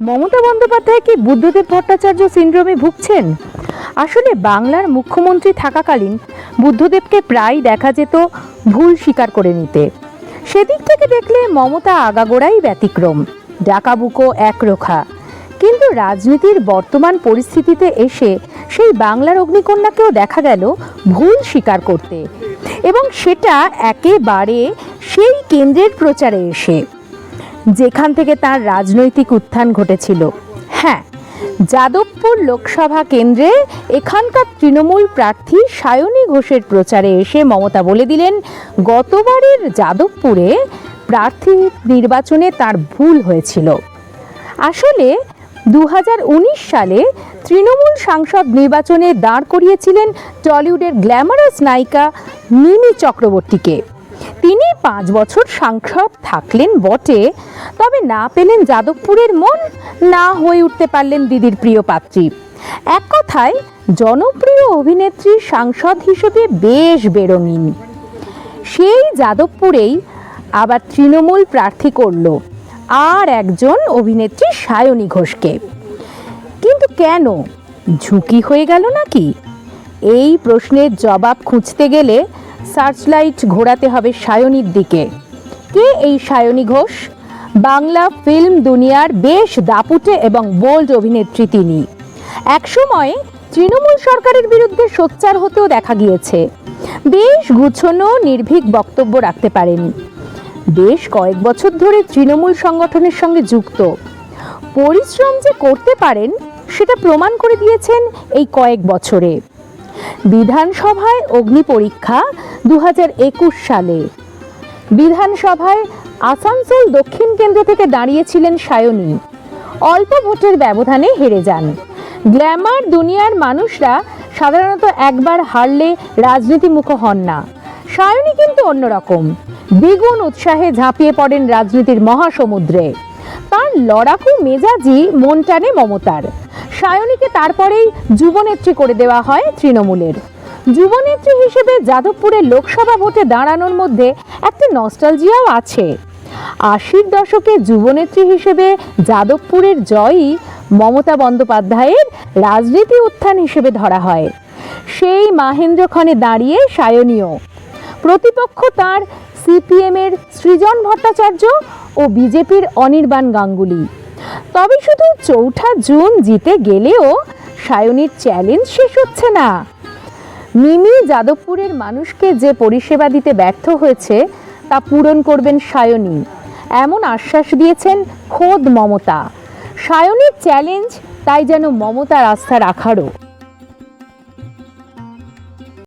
মমতা বন্দ্যোপাধ্যায় কি বুদ্ধদেব ভট্টাচার্য সিন্ড্রোমে ভুগছেন? আসলে বাংলার মুখ্যমন্ত্রী থাকাকালীন বুদ্ধদেবকে প্রায় দেখা যেত ভুল স্বীকার করে নিতে। সেদিক থেকে দেখলে মমতা আগাগোড়াই ব্যতিক্রম, ডাকাবুকো একরোখা। কিন্তু রাজনীতির বর্তমান পরিস্থিতিতে এসে সেই বাংলার অগ্নিকন্যাকেও দেখা গেল ভুল স্বীকার করতে। এবং সেটা একেবারে সেই কেন্দ্রের প্রচারে এসে। যেখান থেকে তার রাজনৈতিক উত্থান ঘটেছিল। হ্যাঁ যাদবপুর লোকসভা কেন্দ্রে এখানকার তৃণমূল প্রার্থী সায়নী ঘোষের প্রচারে এসে মমতা বলে দিলেন, গতবারের যাদবপুরে প্রার্থী নির্বাচনে তার ভুল হয়েছিল। আসলে দু হাজার উনিশ সালে তৃণমূল সাংসদ নির্বাচনে দাঁড় করিয়েছিলেন টলিউডের গ্ল্যামারাস নায়িকা মিমি চক্রবর্তীকে। তিনি পাঁচ বছর সাংসদ থাকলেন বটে তবে না পেলেন যাদবপুরের মন, না হয়ে উঠতে পারলেন দিদির প্রিয় পাত্রী। এক কথায়, জনপ্রিয় অভিনেত্রী সাংসদ হিসেবে বেশ বেরঙিন। সেই যাদবপুরেই আবার তৃণমূল প্রার্থী করল আর একজন অভিনেত্রী সায়নী ঘোষকে। কিন্তু কেন? ঝুঁকি হয়ে গেল নাকি? এই প্রশ্নের জবাব খুঁজতে গেলে সার্চলাইট ঘোরাতে হবে সায়নীর দিকে। কে এই সায়নী ঘোষ? বাংলা ফিল্ম দুনিয়ার বেশ দাপুটে এবং বোল্ড অভিনেত্রী তিনি। একসময় তৃণমূল সরকারের বিরুদ্ধে সোচ্চার হতেও দেখা গিয়েছে। বেশ গুছনো, নির্ভীক বক্তব্য রাখতে পারেন। বেশ কয়েক বছর ধরে তৃণমূল সংগঠনের সঙ্গে যুক্ত। পরিশ্রম যে করতে পারেন, সেটা প্রমাণ করে দিয়েছেন এই কয়েক বছরে। বিধানসভায় অগ্নি পরীক্ষা দু হাজার একুশ সালে। বিধানসভায় আসানসোল দক্ষিণ কেন্দ্র থেকে দাঁড়িয়েছিলেন সায়নী। অল্প ভোটের ব্যবধানে হেরে যান। গ্ল্যামার দুনিয়ার মানুষরা সাধারণত একবার হারলে রাজনীতিমুখ হন না। সায়নী কিন্তু অন্যরকম। দ্বিগুণ উৎসাহে ঝাঁপিয়ে পড়েন রাজনীতির মহাসমুদ্রে। তার লড়াকু মেজাজি মন টানে মমতার। সায়নীকে তারপরেই যুবনেত্রী করে দেওয়া হয় তৃণমূলের। যুবনেত্রী হিসেবে যাদবপুরের লোকসভা ভোটে দাঁড়ানোর মধ্যে একটা নস্টালজিয়াও আছে। আশির দশকে যুবনেত্রী হিসেবে যাদবপুরের জয়ই মমতা বন্দ্যোপাধ্যায়ের রাজনীতি উত্থান হিসেবে ধরা হয়। সেই মাহেন্দ্রক্ষণে দাঁড়িয়ে সায়নীয়। প্রতিপক্ষ তার সিপিএমের সৃজন ভট্টাচার্য ও বিজেপির অনির্বাণ গাঙ্গুলি। তবে শুধু চৌঠা জুন জিতে গেলেও সায়নীর চ্যালেঞ্জ শেষ হচ্ছে না। মিমি যাদবপুরের মানুষকে যে পরিষেবা দিতে ব্যর্থ হয়েছে তা পূরণ করবেন সায়নী। এমন আশ্বাস দিয়েছেন খোদ মমতা। সায়নীর চ্যালেঞ্জ তাই যেন মমতার আস্থা রাখারও।